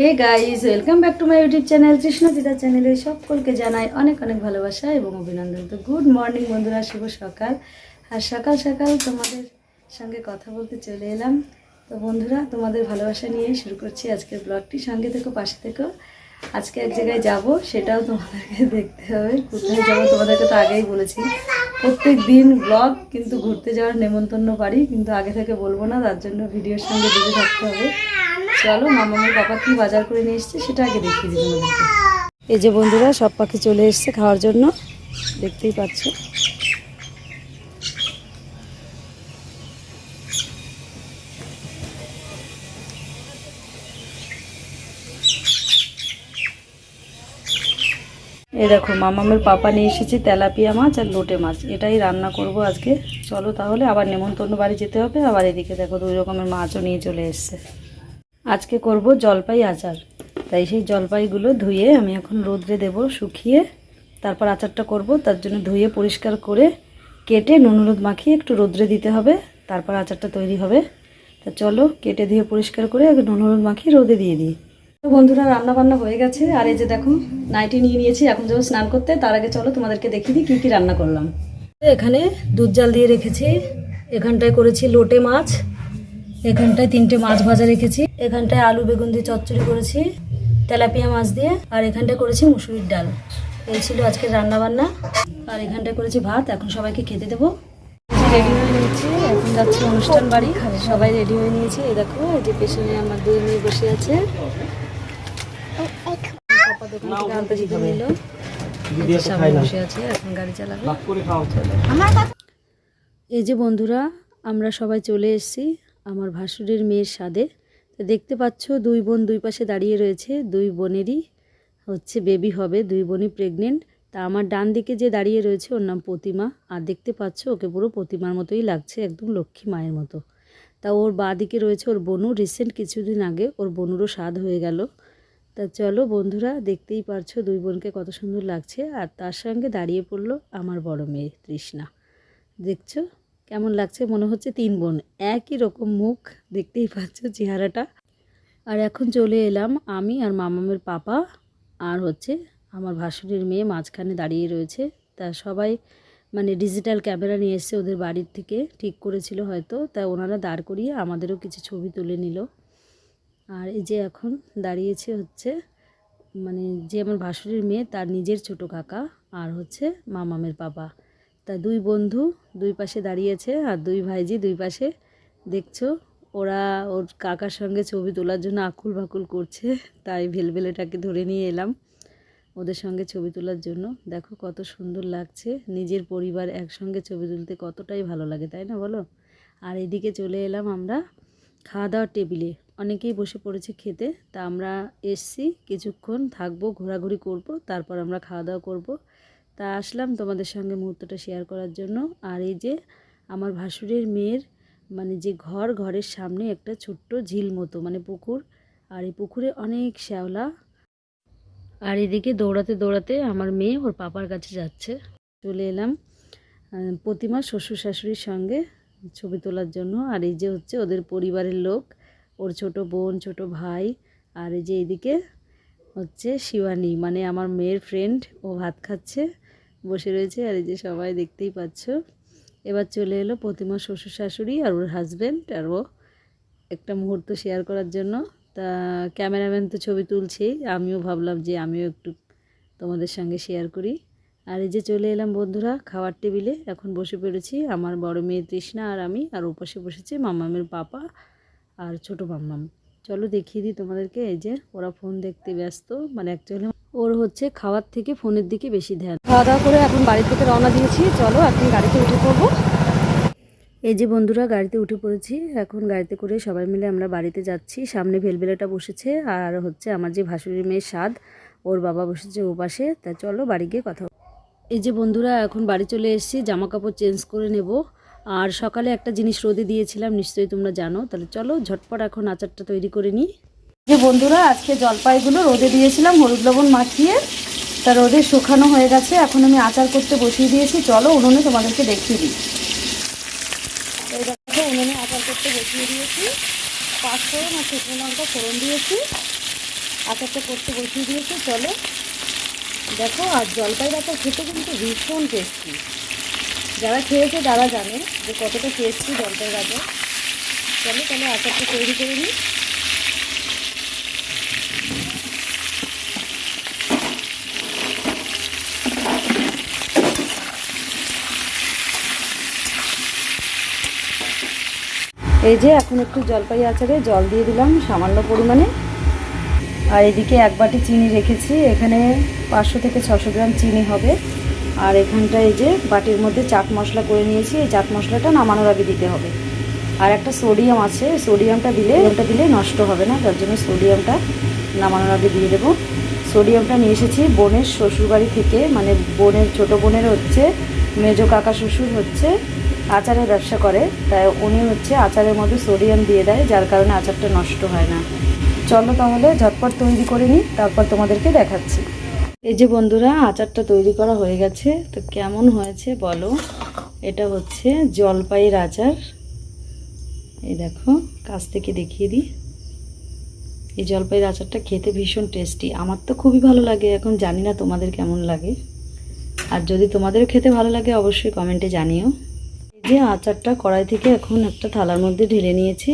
Hey guys welcome back to my YouTube channel Krishna Dida চ্যানেলে সকলকে জানাই অনেক অনেক ভালোবাসা এবং অভিনন্দন। তো গুড মর্নিং বন্ধুরা, শুভ সকাল। আর সকাল সকাল তোমাদের সঙ্গে কথা বলতে চলে এলাম। তো বন্ধুরা, তোমাদের ভালোবাসা নিয়ে শুরু করছি আজকের ব্লগটি সঙ্গে থেকো, পাশে থেকো। আজকে এক জায়গায় যাব, সেটাও তোমাদেরকে দেখতে হবে। কোথায় যাব তোমাদেরকে তো আগেই বলেছি। প্রত্যেক দিন ব্লগ কিন্তু ঘুরতে যাওয়ার নেমন্তন্ন পারি, কিন্তু আগে থেকে বলব না, তার জন্য ভিডিওর সঙ্গে জুড়ে থাকতে হবে। চলো মামামের বাবা কি বাজার করে নিয়ে এসছে সেটা আগে দেখিয়ে দিই তোমাদেরকে। এই যে বন্ধুরা, সব পাখি চলে এসছে খাওয়ার জন্য। দেখতেই পাচ্ছ। এই দেখো, মামামের পাপা নিয়ে এসেছি তেলাপিয়া মাছ আর লোটে মাছ। এটাই রান্না করব আজকে। চলো তাহলে আবার নেমন্তন্ন বাড়ি যেতে হবে। আবার এদিকে দেখো দুই রকমের মাছও নিয়ে চলে এসছে। আজকে করব জলপাই আচার। তাই সেই জলপাইগুলো ধুয়ে আমি এখন রোদ্রে দেব শুকিয়ে। তারপর আচারটা করব, তার জন্য ধুয়ে পরিষ্কার করে কেটে নুন হলুদ মাখিয়ে একটু রোদ্রে দিতে হবে। তারপর আচারটা তৈরি হবে। তা চলো কেটে ধুয়ে পরিষ্কার করে নুন হলুদ মাখিয়ে রোদে দিয়ে দিই। তো বন্ধুরা রান্না বান্না হয়ে গেছে। আর এই যে দেখো, নাইটি নিয়ে নিয়েছি। এখন যাব স্নান করতে। তার আগে চলো তোমাদেরকে দেখিয়ে দিই কী কী রান্না করলাম। এখানে দুধ জাল দিয়ে রেখেছি। এখানটায় করেছি লোটে মাছ। এখানটায় তিনটে মাছ ভাজা রেখেছি। এখানটায় আলু বেগুন দিয়ে চচ্চড়ি করেছি তেলাপিয়া মাছ দিয়ে আর এখানটায় করেছি মুসুরির ডাল। এই ছিল আজকের রান্না বান্না আর এখানটায় করেছি ভাত এখন সবাইকে খেতে দেবো। রেডি হয়ে নিয়েছি এখন যাচ্ছি অনুষ্ঠান বাড়ি। সবাই রেডি হয়ে নিয়েছি এই দেখো এই যে পেছনে আমার দুই মেয়ে বসে আছে। পাপা দোকান থেকে আনতে দিতে নিল। এই যে সামনে বসে আছে এখন গাড়ি চালাবে। এই যে বন্ধুরা আমরা সবাই চলে এসেছি। আমার ভাসুরের মেয়ের স্বাদে তো দেখতে পাচ্ছ, দুই বোন দুই পাশে দাঁড়িয়ে রয়েছে। দুই বোনেরই হচ্ছে বেবি হবে, দুই বোনই প্রেগনেন্ট তা আমার ডান দিকে যে দাঁড়িয়ে রয়েছে, ওর নাম প্রতিমা। আর দেখতে পাচ্ছ, ওকে পুরো প্রতিমার মতোই লাগছে, একদম লক্ষ্মী মায়ের মতো। তা ওর বাঁ দিকে রয়েছে ওর বোনু। রিসেন্ট কিছুদিন আগে ওর বোনুরও স্বাদ হয়ে গেল। তা চলো বন্ধুরা, দেখতেই পারছ দুই বোনকে কত সুন্দর লাগছে। আর তার সঙ্গে দাঁড়িয়ে পড়ল আমার বড় মেয়ে তৃষ্ণা। দেখছ? কেমন লাগছে? মনে হচ্ছে তিন বোন। একই রকম মুখ, দেখতেই পাচ্ছ চেহারাটা। আর এখন চলে এলাম আমি আর মামামের পাপা আর হচ্ছে আমার ভাসুরের মেয়ে মাঝখানে দাঁড়িয়ে রয়েছে। তা সবাই মানে ডিজিটাল ক্যামেরা নিয়ে এসছে ওদের বাড়ির থেকে। ঠিক করেছিল হয়তো। তা ওনারা দাঁড় করিয়ে আমাদেরও কিছু ছবি তুলে নিল। আর এই যে এখন দাঁড়িয়েছে হচ্ছে মানে যে আমার ভাসুরের মেয়ে, তার নিজের ছোট কাকা আর হচ্ছে মামামের পাপা। তা দুই বন্ধু, দুই পাশে দাঁড়িয়েছে আর দুই ভাইজি দুই পাশে দেখছ, ওরা ওর কাকার সঙ্গে ছবি তোলার জন্য আকুল বাকুল করছে, তাই ভেলভেলেটাকে ধরে নিয়ে এলাম ওদের সঙ্গে ছবি তোলার জন্য। দেখো কত সুন্দর লাগছে, নিজের পরিবার একসঙ্গে ছবি তুলতে কতটাই ভালো লাগে, তাই না বলো? আর এদিকে চলে এলাম আমরা খাওয়া দাওয়ার টেবিলে। অনেকেই বসে পড়েছে খেতে, তা আমরা এসছি, কিছুক্ষণ থাকব, ঘোরাঘুরি করব, তারপর আমরা খাওয়া দাওয়া করব। তা আসলাম তোমাদের সঙ্গে মুহূর্তটা শেয়ার করার জন্য। আর এই যে আমার ভাসুরের মেয়ের মানে যে ঘর, ঘরের সামনে একটা ছোট্ট ঝিল মতো মানে পুকুর। আর এই পুকুরে অনেক শ্যাওলা। আর এদিকে দৌড়াতে দৌড়াতে আমার মেয়ে ওর পাপার কাছে যাচ্ছে। চলে এলাম প্রতিমা শ্বশুর শাশুড়ির সঙ্গে ছবি তোলার জন্য। আর এই যে হচ্ছে ওদের পরিবারের লোক, ওর ছোট বোন, ছোট ভাই। আর এই যে এদিকে হচ্ছে শিবানী মানে আমার মেয়ের ফ্রেন্ড ও ভাত খাচ্ছে। বসে রয়েছে আর এই যে সবাই দেখতেই পাচ্ছ। এবার চলে এলো প্রতিমা শ্বশুর শাশুড়ি আর ওর হাজব্যান্ড আর ও একটা মুহূর্ত শেয়ার করার জন্য। তা ক্যামেরাম্যান তো ছবি তুলছেই, আমিও ভাবলাম যে আমিও একটু তোমাদের সঙ্গে শেয়ার করি। আর এই যে চলে এলাম বন্ধুরা খাওয়ার টেবিলে, এখন বসে পড়েছি আমার বড় মেয়ে তৃষ্ণা আর আমি, আর ওপাশে বসেছে মামামের পাপা আর ছোট মাম্মাম। চলো দেখিয়ে দিই তোমাদেরকে, এই যে ওরা ফোন দেখতে ব্যস্ত। মানে অ্যাকচুয়ালি ওর হচ্ছে খাওয়ার থেকে ফোনের দিকে বেশি ধ্যান। খাওয়া দাওয়া করে এখন বাড়ি থেকে রওনা দিয়েছি। চলো এখন গাড়িতে উঠে পড়ব। এই যে বন্ধুরা, গাড়িতে উঠে পড়েছি। এখন গাড়িতে করে সবাই মিলে আমরা বাড়িতে যাচ্ছি। সামনে ভেলভেলাটা বসেছে আর হচ্ছে আমার যে ভাসুরি মেয়ের স্বাদ ওর বাবা বসেছে ও পাশে। তা চলো বাড়ি গিয়ে কথা। এই যে বন্ধুরা, এখন বাড়ি চলে এসেছি। জামা কাপড় চেঞ্জ করে নেব। আর সকালে একটা জিনিস রোদে দিয়েছিলাম, নিশ্চয়ই তোমরা জানো। তাহলে চলো, ঝটপট এখন আচারটা তৈরি করে নিই। যে বন্ধুরা, আজকে জলপাইগুলো রোদে দিয়েছিলাম, হলুদ লবণ মাখিয়ে। তা রোদে শুকানো হয়ে গেছে, এখন আমি আচার করতে বসিয়ে দিয়েছি। চলো, উনুনে তোমাদেরকে দেখিয়ে দিই। দেখো, উনুনে আচার করতে বসিয়ে দিয়েছি। পাঁচ ফোড়ন আর শুকনো লঙ্কা ফোড়ন দিয়েছি। আচারটা করতে বসিয়ে দিয়েছি, চলো। দেখো, আর জলপাইয়ের খেতে কিন্তু ভীষণ টেস্টি যারা খেয়েছে তারা জানে যে কতটা টেস্টি জলপাইয়ের আচার চলো তাহলে আচারটা তৈরি করে নিই। এই যে এখন একটু জলপাই আচারে জল দিয়ে দিলাম সামান্য পরিমাণে। আর এদিকে এক বাটি চিনি রেখেছি, এখানে পাঁচশো থেকে ছশো গ্রাম চিনি হবে। আর এখানটা এই যে বাটির মধ্যে চাট মশলা করে নিয়েছি, এই চাট মশলাটা নামানোর আগে দিতে হবে। আর একটা সোডিয়াম আছে সোডিয়ামটা দিলে ওটা দিলে নষ্ট হবে না, তার জন্য সোডিয়ামটা নামানোর আগে দিয়ে দেবো। সোডিয়ামটা নিয়ে এসেছি, বোনের শ্বশুরবাড়ি থেকে মানে বোনের ছোট বোনের হচ্ছে, মেজো কাকা শ্বশুর হচ্ছে, আচারের ব্যবসা করে, তাই উনি হচ্ছে আচারের মধ্যে সোডিয়াম দিয়ে দেয়, যার কারণে আচারটা নষ্ট হয় না। চলো তাহলে ঝটপট তৈরি করে নিই, তারপর তোমাদেরকে দেখাচ্ছি। এই যে বন্ধুরা, আচারটা তৈরি করা হয়ে গেছে। তো কেমন হয়েছে বলো? এটা হচ্ছে জলপাইয়ের আচার। এই দেখো, কাছ থেকে দেখিয়ে দিই। এই জলপাইয়ের আচারটা খেতে ভীষণ টেস্টি। আমার তো খুবই ভালো লাগে, এখন জানি না তোমাদের কেমন লাগে। আর যদি তোমাদেরও খেতে ভালো লাগে, অবশ্যই কমেন্টে জানিও। এই যে আচারটা কড়াই থেকে এখন একটা থালার মধ্যে ঢেলে নিয়েছি।